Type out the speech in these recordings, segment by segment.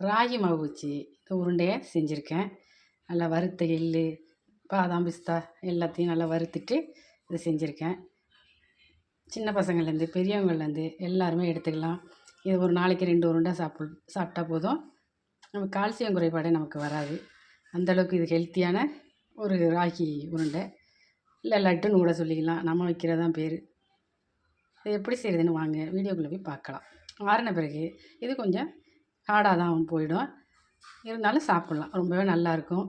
ராகி மாவு வச்சு இந்த உருண்டையை செஞ்சுருக்கேன். நல்லா வறுத்த எள்ளு பாதாம் பிஸ்தா எல்லாத்தையும் நல்லா வறுத்துட்டு இது செஞ்சுருக்கேன். சின்ன பசங்கள்லேருந்து பெரியவங்கள்லேருந்து எல்லாருமே எடுத்துக்கலாம். இது ஒரு நாளைக்கு ரெண்டு உருண்டை சாப்பிட் சாப்பிட்டா போதும். நமக்கு கால்சியம் குறைபாடே நமக்கு வராது. அந்தளவுக்கு இது ஹெல்த்தியான ஒரு ராகி உருண்டை. இல்லை லட்டுன்னு கூட சொல்லிக்கலாம். நம்ம வைக்கிறதான் பேர். இது எப்படி செய்கிறதுன்னு வாங்க வீடியோக்குள்ளே போய் பார்க்கலாம். ஆறின பிறகு இது கொஞ்சம் ஹார்டாக தான் போயிடும். இருந்தாலும் சாப்பிட்லாம். ரொம்பவே நல்லாயிருக்கும்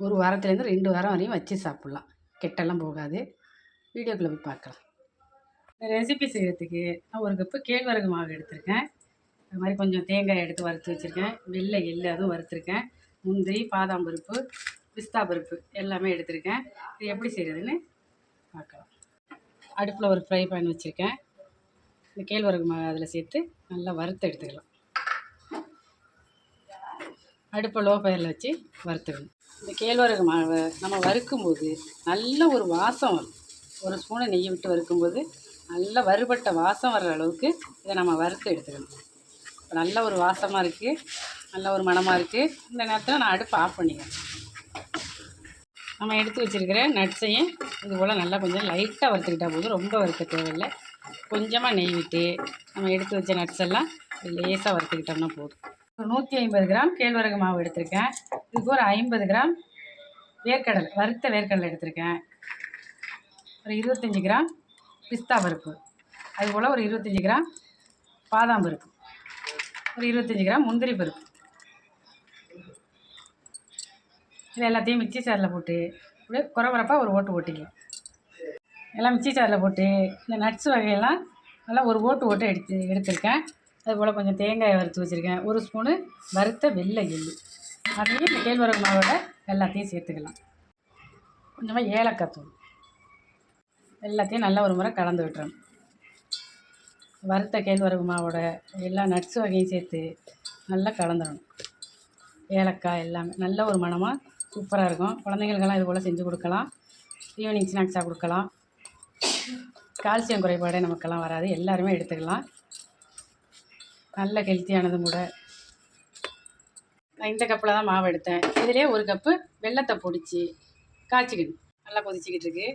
ஒரு வாரத்துலேருந்து ரெண்டு வாரம் வரையும் வச்சு சாப்பிட்லாம். கெட்டெல்லாம் போகாது. வீடியோக்குள்ளே போய் பார்க்கலாம். இந்த ரெசிபி செய்கிறதுக்கு நான் ஒரு கப்பு கேழ்வரகு மாவு எடுத்திருக்கேன். அது மாதிரி கொஞ்சம் தேங்காய் எடுத்து வறுத்து வச்சுருக்கேன். வெள்ளை எள்ளு அதுவும் வறுத்துருக்கேன். முந்திரி பாதாம் பருப்பு பிஸ்தா பருப்பு எல்லாமே எடுத்திருக்கேன். இது எப்படி செய்கிறதுன்னு பார்க்கலாம். அடுப்பில் ஒரு ஃப்ரை பேன் வச்சுருக்கேன். இந்த கேழ்வரகு அதில் சேர்த்து நல்லா வறுத்து எடுத்துக்கலாம். அடுப்பை லோ ஃபயரில் வச்சு வறுத்துக்கணும். இந்த கேழ்வரகு மாவை நம்ம வறுக்கும்போது நல்ல ஒரு வாசம் வரும். ஒரு ஸ்பூனை நெய் விட்டு வறுக்கும்போது நல்ல வறுபட்ட வாசம் வர்ற அளவுக்கு இதை நம்ம வறுத்து எடுத்துக்கணும். இப்போ நல்ல ஒரு வாசமாக இருக்குது நல்ல ஒரு மணமாக இருக்குது இந்த நேரத்தில் நான் அடுப்பை ஆஃப் பண்ணிக்கிறேன். நம்ம எடுத்து வச்சுருக்கிற நட்ஸையும் இது போல் நல்லா கொஞ்சம் லைட்டாக வறுத்துக்கிட்டால் போதும். ரொம்ப வறுக்க தேவையில்லை. கொஞ்சமாக நெய் விட்டு நம்ம எடுத்து வச்ச நட்ஸ் எல்லாம் லேசாக வறுத்துக்கிட்டோம்னா போதும். ஒரு நூற்றி ஐம்பது கிராம் கேழ்வரகு மாவு எடுத்திருக்கேன். இதுக்கு ஒரு ஐம்பது கிராம் வேர்க்கடலை வறுத்த வேர்க்கடலை எடுத்திருக்கேன். ஒரு இருபத்தஞ்சி கிராம் பிஸ்தா பருப்பு. அதுபோல் ஒரு இருபத்தஞ்சி கிராம் பாதாம் பருப்பு. ஒரு இருபத்தஞ்சி கிராம் முந்திரி பருப்பு. இது எல்லாத்தையும் மிக்சி சாரில் போட்டு அப்படியே குறவரப்பாக ஒரு ஓட்டு ஓட்டிக்கலாம் எல்லாம் மிக்சி சாரில் போட்டு இந்த நட்ஸ் வகையெல்லாம் நல்லா ஒரு ஓட்டு ஓட்டு எடுத்து எடுத்திருக்கேன். அதுபோல் கொஞ்சம் தேங்காய் வறுத்து வச்சுருக்கேன். ஒரு ஸ்பூனு வறுத்த வெள்ளை எள்ளு. அதையும் இந்த கேழ்வரகு மாவோட எல்லாத்தையும் சேர்த்துக்கலாம். கொஞ்சமாக ஏலக்காய் தூள். எல்லாத்தையும் நல்லா ஒரு முறை கலந்து விட்டுறணும். வறுத்த கேழ்வரகு மாவோட எல்லா நட்ஸ் வகையும் சேர்த்து நல்லா கலந்துடணும். ஏலக்காய் எல்லாமே நல்ல ஒரு மணமாக சூப்பராக இருக்கும். குழந்தைங்களுக்கெல்லாம் இது போல் செஞ்சு கொடுக்கலாம். ஈவினிங் ஸ்நாக்ஸாக கொடுக்கலாம். கால்சியம் குறைபாடே நமக்கெல்லாம் வராது. எல்லாருமே எடுத்துக்கலாம். நல்ல ஹெல்த்தியானதும் கூட நான் இந்த கப்பில் தான் மாவு எடுத்தேன். இதிலே ஒரு கப்பு வெள்ளத்தை பொடிச்சு காய்ச்சிக்கணும். நல்லா கொதிச்சிக்கிட்டு இருக்கு.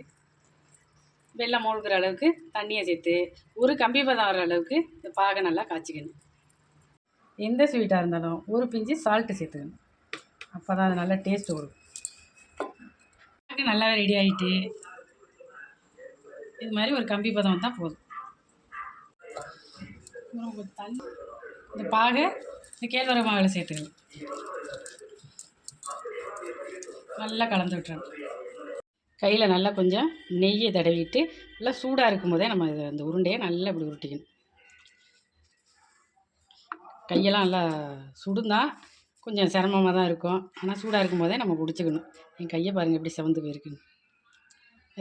வெள்ளம் மூழ்கிற அளவுக்கு தண்ணியை சேர்த்து ஒரு கம்பி பதம் வர அளவுக்கு இந்த பாகை நல்லா காய்ச்சிக்கணும். எந்த ஸ்வீட்டாக இருந்தாலும் ஒரு பிஞ்சு சால்ட்டு சேர்த்துக்கணும். அப்போ தான் அது நல்லா டேஸ்ட் வரும் பாகு நல்லாவே ரெடி ஆகிட்டு இது மாதிரி ஒரு கம்பி பதம் தான் போதும். தண்ணி இந்த பாகை இந்த கேழ்வரகு மாவில் சேர்த்துக்கணும். நல்லா கலந்து விட்டுறோம் கையில் நல்லா கொஞ்சம் நெய்யை தடவிட்டு நல்லா சூடாக இருக்கும் போதே நம்ம இதை அந்த உருண்டையை நல்லா இப்படி உருட்டிக்கணும். கையெல்லாம் நல்லா சுடுந்தா கொஞ்சம் சிரமமாக தான் இருக்கும். ஆனால் சூடாக இருக்கும் போதே நம்ம பிடிச்சிக்கணும் என் கையை பாருங்கள் எப்படி செவந்து போயிருக்குன்னு.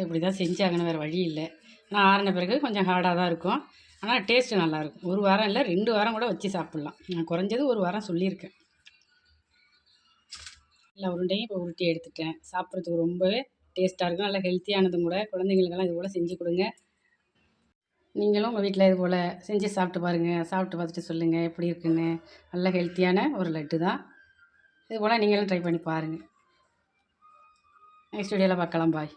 இப்படி தான் செஞ்சாங்கன்னு வேறு வழி இல்லை. ஆனால் ஆறின பிறகு கொஞ்சம் ஹார்டாக தான் இருக்கும். ஆனால் டேஸ்ட்டு நல்லாயிருக்கும். ஒரு வாரம் இல்லை ரெண்டு வாரம் கூட வச்சு சாப்பிட்லாம். நான் குறைஞ்சது ஒரு வாரம் சொல்லியிருக்கேன். எல்லா உருண்டையும் இப்போ உருட்டி எடுத்துட்டேன். சாப்பிட்றதுக்கு ரொம்பவே டேஸ்ட்டாக இருக்கும். நல்லா ஹெல்த்தியானதும் கூட. குழந்தைங்களுக்கெல்லாம் இது போல் செஞ்சு கொடுங்க. நீங்களும் உங்கள் வீட்டில் இது போல் செஞ்சு சாப்பிட்டு பாருங்கள் சாப்பிட்டு பார்த்துட்டு சொல்லுங்கள் எப்படி இருக்குன்னு. நல்ல ஹெல்த்தியான ஒரு லட்டு தான். இது போல் நீங்களும் ட்ரை பண்ணி பாருங்கள் நெக்ஸ்ட் வீடியோவில் பார்க்கலாம். பாய்